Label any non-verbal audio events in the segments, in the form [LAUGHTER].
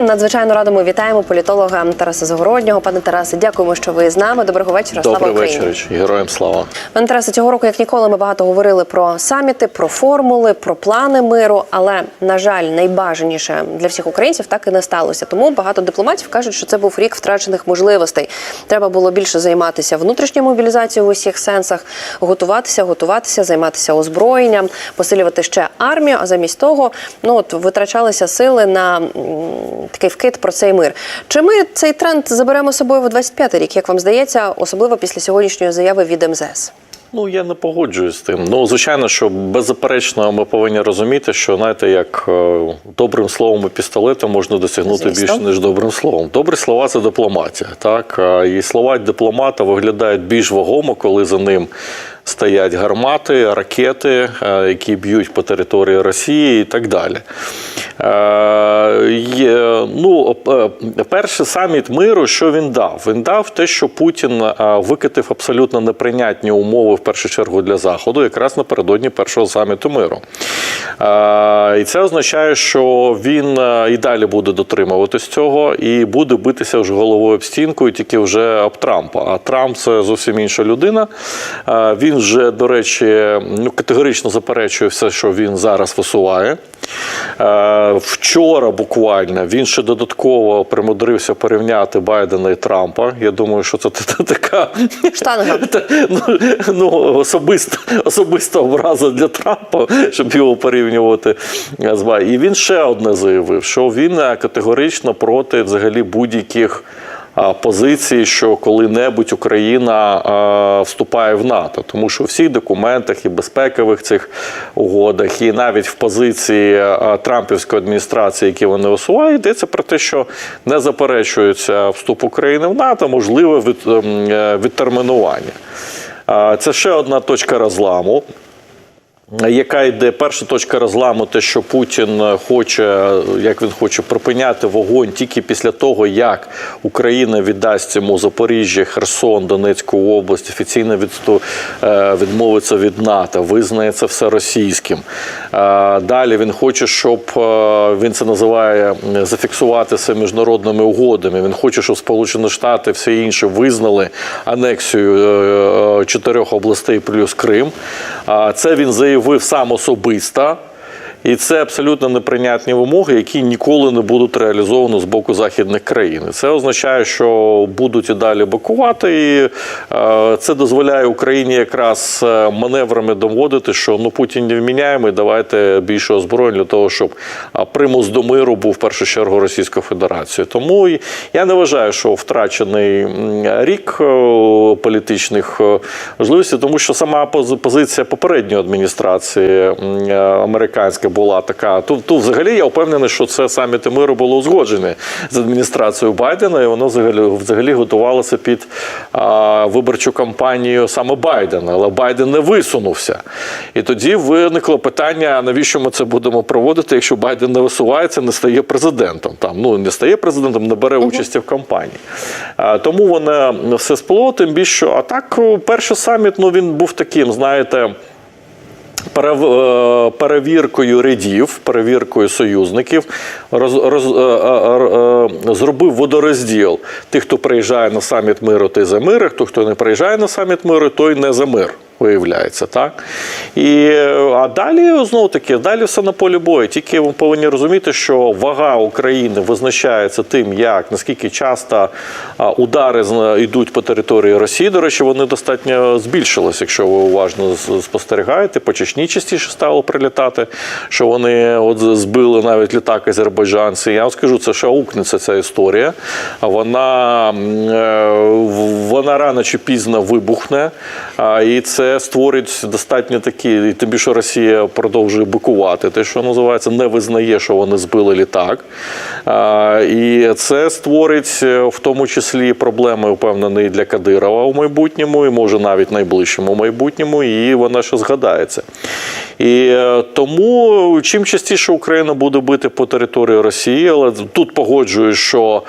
Надзвичайно радимо вітаємо політолога Тараса Загороднього. Пане Тарасе, дякуємо, що ви з нами. Доброго вечора. Слава Добрий Україні. вечір, героям слава. Пане Тарасе, цього року, як ніколи, ми багато говорили про саміти, про формули, про плани миру. Але на жаль, найбажаніше для всіх українців так і не сталося. Тому багато дипломатів кажуть, що це був рік втрачених можливостей. Треба було більше займатися внутрішньою мобілізацією в усіх сенсах, готуватися, готуватися, займатися озброєнням, посилювати ще армію. А замість того, ну от витрачалися сили на такий вкид про цей мир. Чи ми цей тренд заберемо з собою в 25-й рік? Як вам здається, особливо після сьогоднішньої заяви від МЗС? Ну я не погоджуюсь з тим. Ну звичайно, що беззаперечно ми повинні розуміти, що знаєте, як е, добрим словом і пістолетом можна досягнути Звісно. більше ніж добрим словом. Добрі слова це дипломатія. Так і слова дипломата виглядають більш вагомо, коли за ним. Стоять гармати, ракети, е, які б'ють по території Росії і так далі. Е, ну, е, перший саміт миру, що він дав? Він дав те, що Путін викатив абсолютно неприйнятні умови, в першу чергу, для Заходу, якраз напередодні першого саміту миру. І це означає, що він е, і далі буде дотримуватись цього і буде битися вже головою об стінку, і тільки вже об Трампа. А Трамп це зовсім інша людина. Він вже, до речі, ну, категорично заперечує все, що він зараз висуває. Вчора буквально він ще додатково примудрився порівняти Байдена і Трампа. Я думаю, що це така ну, особиста, особиста образа для Трампа, щоб його порівнювати з. І він ще одне заявив, що він е, категорично проти взагалі будь-яких. а, Позиції, що коли-небудь Україна а, вступає в НАТО, тому що у всіх документах і безпекових цих угодах, і навіть в позиції а, Трампівської адміністрації, які вони висувають, йдеться про те, що не заперечується вступ України в НАТО, можливе від, ем, е, відтермінування. А, Це ще одна точка розламу. Яка йде перша точка розламу, те, що Путін хоче, як він хоче припиняти вогонь тільки після того, як Україна віддасть йому Запоріжжя, Херсон, Донецьку область, офіційно відсту, е, відмовиться від НАТО, визнає це все російським. Е, Далі він хоче, щоб е, він це називає зафіксувати це міжнародними угодами. Він хоче, щоб Сполучені Штати всі інші визнали анексію чотирьох областей плюс Крим. А Це він заявив сам особисто. І це абсолютно неприйнятні вимоги, які ніколи не будуть реалізовані з боку західних країн. Це означає, що будуть і далі бакувати, і е, це дозволяє Україні якраз е, маневрами доводити, що ну Путін не вміняємо, давайте більше озброєнь для того, щоб примус до миру був в першу чергу Російською Федерацією. Тому я не вважаю, що втрачений рік е, політичних можливостей, тому що сама пози- позиція попередньої адміністрації м, американська була така. Тут, тут взагалі я впевнений, що це саміти миру було узгоджене з адміністрацією Байдена, і воно взагалі, взагалі готувалося під а, виборчу кампанію саме Байдена. Але Байден не висунувся. І тоді виникло питання: навіщо ми це будемо проводити, якщо Байден не висувається, не стає президентом. Там ну не стає президентом, не бере участі в кампанії. А, тому воно все сплило, тим більше, а так перший саміт ну він був таким, знаєте. Перев- е, Перевіркою рядів, перевіркою союзників, роз, роз, е, е, зробив водорозділ тих, хто приїжджає на саміт миру, той за мир, а хто хто не приїжджає на саміт миру, той не за мир. Виявляється, так? І, а далі знову таки, далі все на полі бою. Тільки ви повинні розуміти, що вага України визначається тим, як наскільки часто удари йдуть по території Росії. До речі, вони достатньо збільшились, якщо ви уважно спостерігаєте. По Чечні частіше стало прилітати, що вони от збили навіть літак азербайджанці. Я вам скажу, це аукнеться ця історія. Вона, е, вона рано чи пізно вибухне, і це створить достатньо такі, тим більше Росія продовжує бикувати, те, що називається, не визнає, що вони збили літак. І це створить е, в тому числі проблеми, впевнений, для Кадирова у майбутньому, і може навіть найближчому майбутньому, і вона ще згадається. І е, тому чим частіше Україна буде бити по території Росії, але тут погоджуюсь, що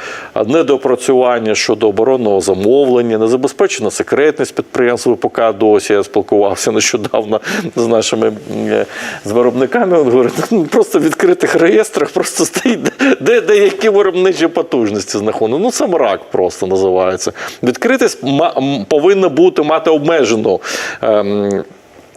недопрацювання щодо оборонного замовлення, не забезпечена секретність підприємств ВПК досі. Я спілкувався нещодавно з нашими е, з виробниками. Він говорить, ну, просто в відкритих реєстрах просто стоїть, де деякі виробничі потужності знаходяться. Ну, це мрак просто називається. Відкритість повинна бути мати обмежену.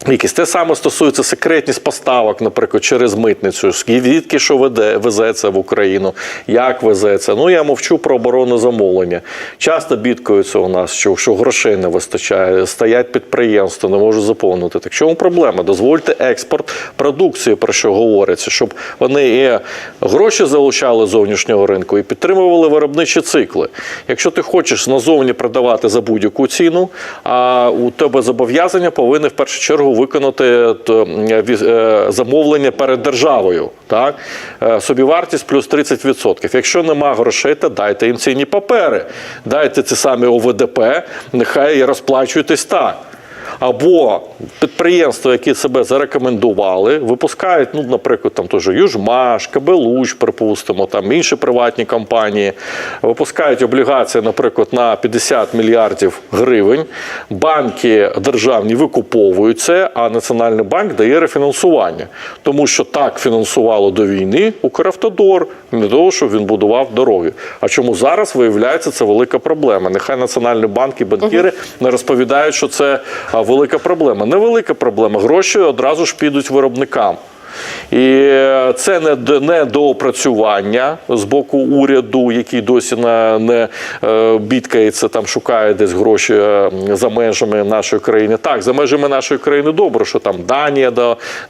Якісь те саме стосується секретність поставок, наприклад, через митницю. Звідки що веде, везеться в Україну, як везеться. Ну я мовчу про оборонне замовлення. Часто бідкаються у нас, що, що грошей не вистачає, стоять підприємства, не можуть заповнити. Так чому проблема? Дозвольте експорт продукції, про що говориться, щоб вони і гроші залучали з зовнішнього ринку і підтримували виробничі цикли. Якщо ти хочеш назовні продавати за будь-яку ціну, а у тебе зобов'язання повинні в першу чергу виконати е, замовлення перед державою. Так? Е, Собівартість плюс 30%. Якщо нема грошей, то дайте їм цінні папери. Дайте ці самі ОВДП, нехай розплачуєтесь так. Або підприємства, які себе зарекомендували, випускають, ну, наприклад, там теж Южмаш, Кабелуч, припустимо, там інші приватні компанії, випускають облігації, наприклад, на 50 мільярдів гривень. Банки державні викуповують це, а Національний банк дає рефінансування. Тому що так фінансувало до війни Укравтодор, для того, щоб він будував дороги. А чому зараз виявляється це велика проблема? Нехай Національний банк і банкіри не розповідають, що це велика проблема. Невелика проблема. Гроші одразу ж підуть виробникам. І це не, д- не доопрацювання з боку уряду, який досі не е, бідкається, там шукає десь гроші е, за межами нашої країни. Так, за межами нашої країни добре, що там Данія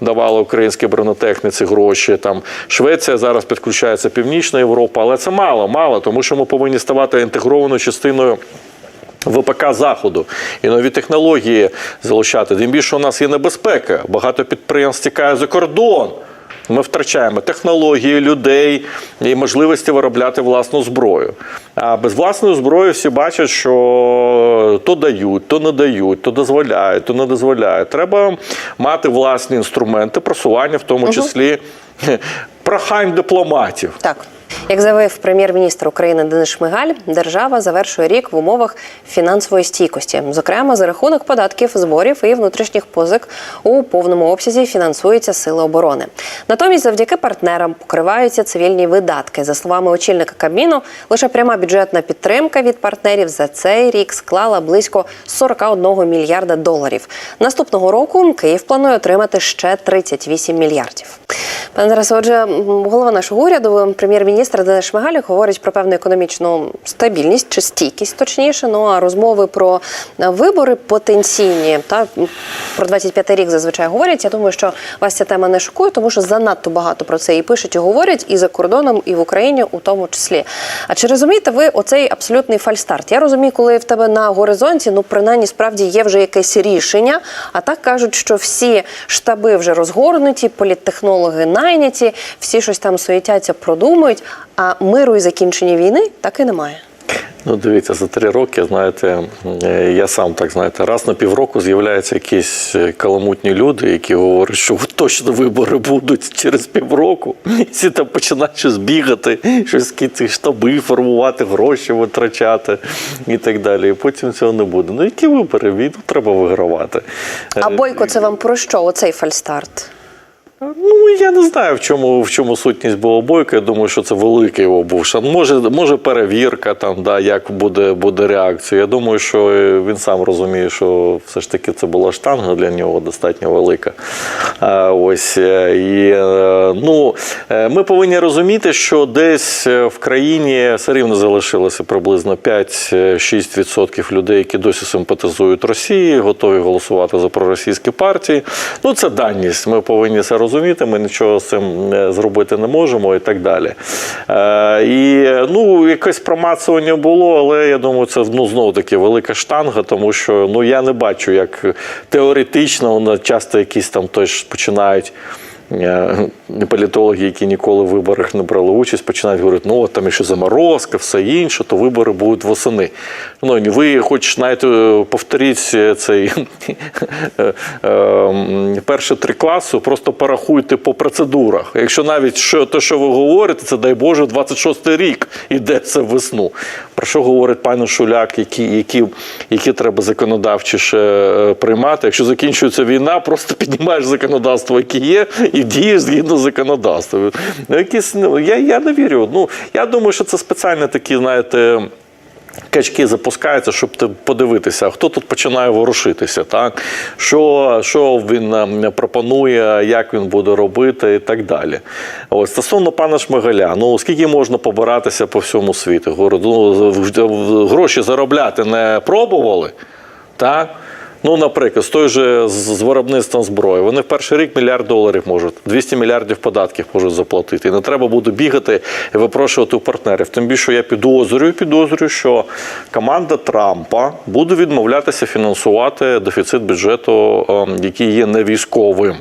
давала українській бронетехніці гроші, там Швеція зараз підключається Північна Європа, але це мало, мало, тому що ми повинні ставати інтегрованою частиною. ВПК заходу і нові технології залучати. Тим більше у нас є небезпека. Багато підприємств тікає за кордон. Ми втрачаємо технології, людей і можливості виробляти власну зброю. А без власної зброї всі бачать, що то дають, то не дають, то дозволяють, то не дозволяють. Треба мати власні інструменти просування, в тому числі прохань дипломатів. Так. Як заявив прем'єр-міністр України Денис Шмигаль, держава завершує рік в умовах фінансової стійкості. Зокрема, за рахунок податків, зборів і внутрішніх позик у повному обсязі фінансуються сили оборони. Натомість, завдяки партнерам покриваються цивільні видатки. За словами очільника Кабміну, лише пряма бюджетна підтримка від партнерів за цей рік склала близько 41 мільярда доларів. Наступного року Київ планує отримати ще 38 мільярдів. Пане Тарасе, отже, голова нашого уряду, прем'єр-міністр Денис Шмигаль говорить про певну економічну стабільність чи стійкість, точніше. Ну а розмови про вибори потенційні та про 25-й рік зазвичай говорять. Я думаю, що вас ця тема не шокує, тому що занадто багато про це і пишуть, і говорять і за кордоном, і в Україні, у тому числі. А чи розумієте ви оцей абсолютний фальстарт? Я розумію, коли в тебе на горизонті, ну принаймні справді є вже якесь рішення. А так кажуть, що всі штаби вже розгорнуті, політтехнологи найняті, всі щось там суетяться, продумують. А миру і закінчення війни так і немає. Ну, дивіться, за три роки, знаєте, е, я сам так знаєте, раз на півроку з'являються якісь е, каламутні люди, які говорять, що точно вибори будуть через півроку. І всі там починають щось бігати, щось ці штаби формувати, гроші витрачати і так далі. І потім цього не буде. Ну, які вибори? Війну треба вигравати. А Е, бойко, це вам про що? Оцей фальстарт? Ну, я не знаю, в чому, в чому сутність була бойка. Я думаю, що це великий його був шанс. Може, може перевірка, там, да, як буде, буде реакція. Я думаю, що він сам розуміє, що все ж таки це була штанга для нього достатньо велика. А, ось, е, і, е, ну, е, ми повинні розуміти, що десь е, в країні все рівно залишилося приблизно 5-6% людей, які досі симпатизують Росії, готові голосувати за проросійські партії. Ну, це даність. Ми повинні це розуміти. Ми нічого з цим е, зробити не можемо і так далі. Е, і ну, якесь промацування було, але я думаю, це ну, знову таки велика штанга, тому що ну, я не бачу, як теоретично часто якісь там теж починають. Е, політологи, які ніколи в виборах не брали участь, починають говорити, ну от там ще заморозка, все інше, то вибори будуть восени. Ну, ви хоч знаєте, повторіть цей [LAUGHS] е, е, перші три класу, просто порахуйте по процедурах. Якщо навіть що, те, що ви говорите, це дай Боже, 26-й рік іде це в весну. Про що говорить пан Шуляк, які, які, які треба законодавчі ще е, приймати? Якщо закінчується війна, просто [LAUGHS] піднімаєш законодавство, яке є, і дієш згідно законодавства. Ну, якісь, ну, я, я не вірю. Ну, я думаю, що це спеціально такі, знаєте. Качки запускаються, щоб подивитися, хто тут починає ворушитися, так? Що, що він пропонує, як він буде робити і так далі. Ось, стосовно пана Шмигаля, ну скільки можна побиратися по всьому світу? Ну, гроші заробляти не пробували, так? Ну, наприклад, з той же з виробництвом зброї. Вони в перший рік мільярд доларів можуть, 200 мільярдів податків можуть заплатити. І не треба буде бігати і випрошувати у партнерів. Тим більше я підозрюю, підозрюю, що команда Трампа буде відмовлятися фінансувати дефіцит бюджету, ем, який є не військовим.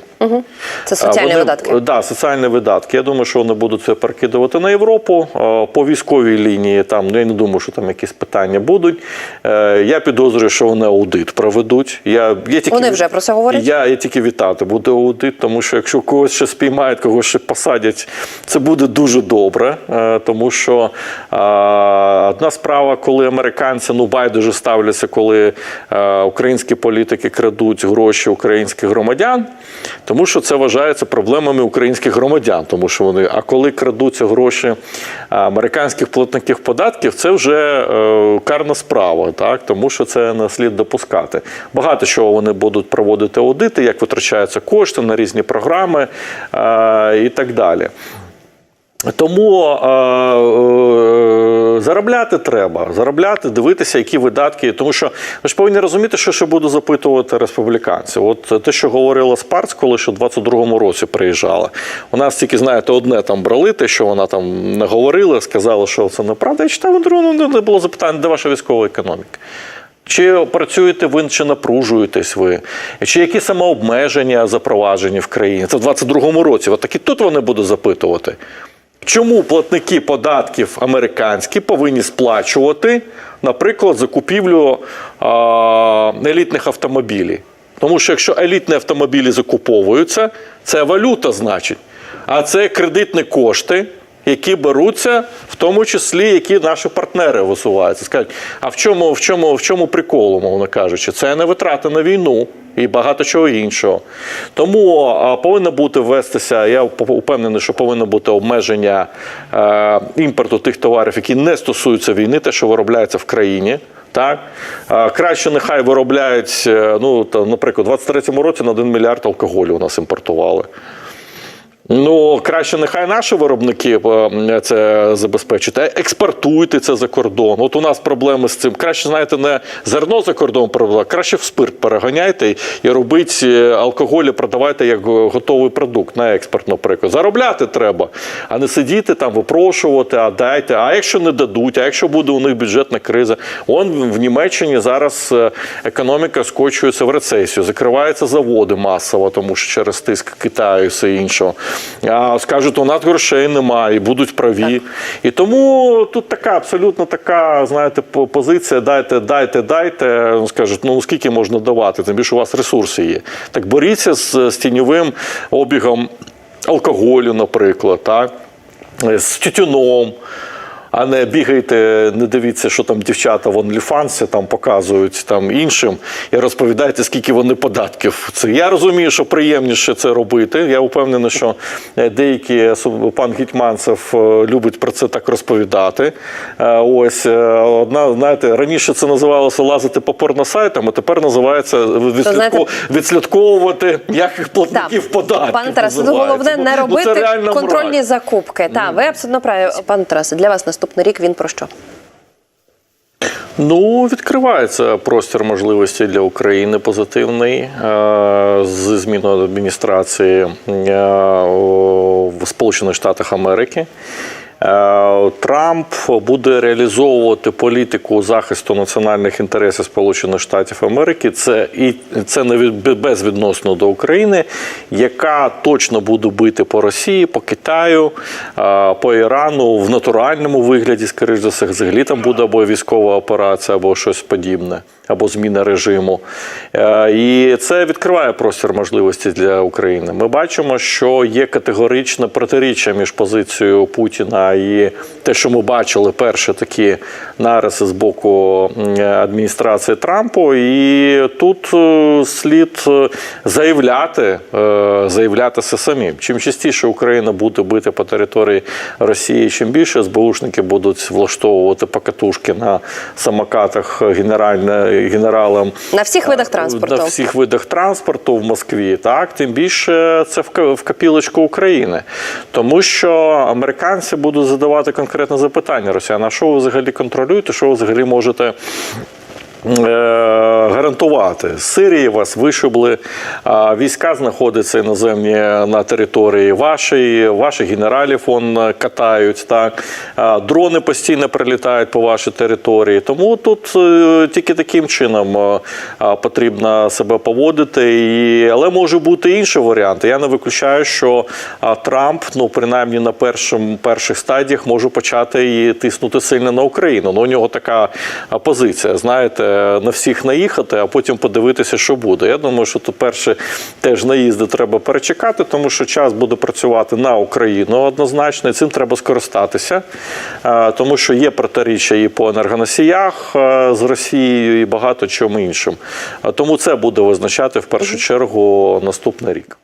Це соціальні Вони- видатки. Да, соціальні видатки. Я думаю, що вони будуть це перекидувати на Європу по військовій лінії. Там ну, я не думаю, що там якісь питання будуть. Е, Я підозрюю, що вони аудит проведуть. Я, я тільки Вони вже про це говорять? Я, я тільки вітати буде аудит, тому що якщо когось ще спіймають, когось ще посадять, це буде дуже добре. Е, Тому що одна справа, коли американці ну байдуже ставляться, коли е, українські політики крадуть гроші українських громадян, тому що це вважається проблемами українських громадян. Тому що вони, а коли крадуться гроші американських платників податків, це вже е, карна справа, так тому що це не слід допускати. Багато чого вони будуть проводити аудити, як витрачаються кошти на різні програми е, і так далі. Тому е, е, заробляти треба, заробляти, дивитися, які видатки. Тому що ви ж повинні розуміти, що ще буду запитувати республіканців. От те, що говорила Спарц, коли ще в 22-му році приїжджала. У нас тільки, знаєте, одне там брали, те, що вона там не говорила, сказала, що це неправда. Я читав, ну, не було запитання, де ваша військова економіка. Чи працюєте ви, чи напружуєтесь ви? Чи які самообмеження запроваджені в країні? Це в 22-му році. От такі тут вони будуть запитувати. Чому платники податків американські повинні сплачувати, наприклад, закупівлю елітних автомобілів? Тому що якщо елітні автомобілі закуповуються, це валюта, значить. А це кредитні кошти, які беруться, в тому числі, які наші партнери висуваються. Скажуть, а в чому, в чому, в чому прикол, мовно кажучи, це не витрати на війну і багато чого іншого. Тому повинно бути ввестися, я впевнений, що повинно бути обмеження е, імпорту тих товарів, які не стосуються війни, те, що виробляється в країні. Так краще нехай виробляють. е, Ну там, наприклад, у 23-му році на 1 мільярд алкоголю у нас імпортували. Ну, краще нехай наші виробники е, це забезпечать, а експортуйте це за кордон. От у нас проблеми з цим. Краще, знаєте, не зерно за кордон продавати, краще в спирт переганяйте і робіть е, алкоголь, і продавайте як готовий продукт на експорт, наприклад. Заробляти треба, а не сидіти там, випрошувати, а дайте. А якщо не дадуть, а якщо буде у них бюджетна криза, он в Німеччині зараз е, економіка скочується в рецесію, закриваються заводи масово, тому що через тиск Китаю все іншого. Скажуть, у нас грошей немає, і будуть праві. І тому тут така абсолютно така, знаєте, позиція: дайте, дайте, дайте. Скажуть, ну скільки можна давати, тим більше у вас ресурси є. Так боріться з, з тіньовим обігом алкоголю, наприклад, так? з тютюном. А не бігайте, не дивіться, що там дівчата в OnlyFans там показують там іншим і розповідайте, скільки вони податків. Це я розумію, що приємніше це робити. Я впевнений, що е, деякі пан Гетьманцев е, любить про це так розповідати. Е, Ось одна, знаєте, раніше це називалося лазити по порносайтам, а тепер називається знаєте- відслідковувати яких платників податків. Пане Тарасе, головне не робити реальна контрольні мразь. закупки. Так, ви абсолютно праві. Пане Тарасе, для вас наступний рік він про що? Ну, відкривається простір можливості для України позитивний е, з зміною адміністрації е, в Сполучених Штатах Америки. Е, Трамп буде реалізовувати політику захисту національних інтересів Сполучених Штатів Америки. Це і це не від безвідносно до України, яка точно буде бити по Росії, по Китаю, е, по Ірану в натуральному вигляді, скоріш за все, взагалі там буде або військова операція, або щось подібне, або зміна режиму. Е, І це відкриває простір можливості для України. Ми бачимо, що є категоричне протиріччя між позицією Путіна і те, що ми бачили, перші такі нариси з боку адміністрації Трампу. І тут е, слід е, заявляти, е, заявлятися самим. Чим частіше Україна буде бити по території Росії, чим більше СБУшники будуть влаштовувати покатушки на самокатах генералам На всіх видах транспорту. на всіх видах транспорту в Москві, так тим більше це в ка- в копілочку України, тому що американці будуть задавати конкретне запитання Росіян, а що ви взагалі контролюєте, що ви взагалі можете. Е, Гарантувати з Сирії вас вишибли, війська знаходяться іноземні на території вашої, ваших генералів он катають. Так дрони постійно прилітають по вашій території. Тому тут е, тільки таким чином е, потрібно себе поводити. І, але може бути інший варіант. Я не виключаю, що Трамп, ну принаймні на першим перших стадіях, може почати і тиснути сильно на Україну. Ну у нього така позиція. Знаєте, на всіх наїхати, а потім подивитися, що буде. Я думаю, що тут перше теж наїзди треба перечекати, тому що час буде працювати на Україну однозначно. І цим треба скористатися, тому що є протиріччя і по енергоносіях з Росією, і багато чому іншим. Тому це буде визначати в першу чергу наступний рік.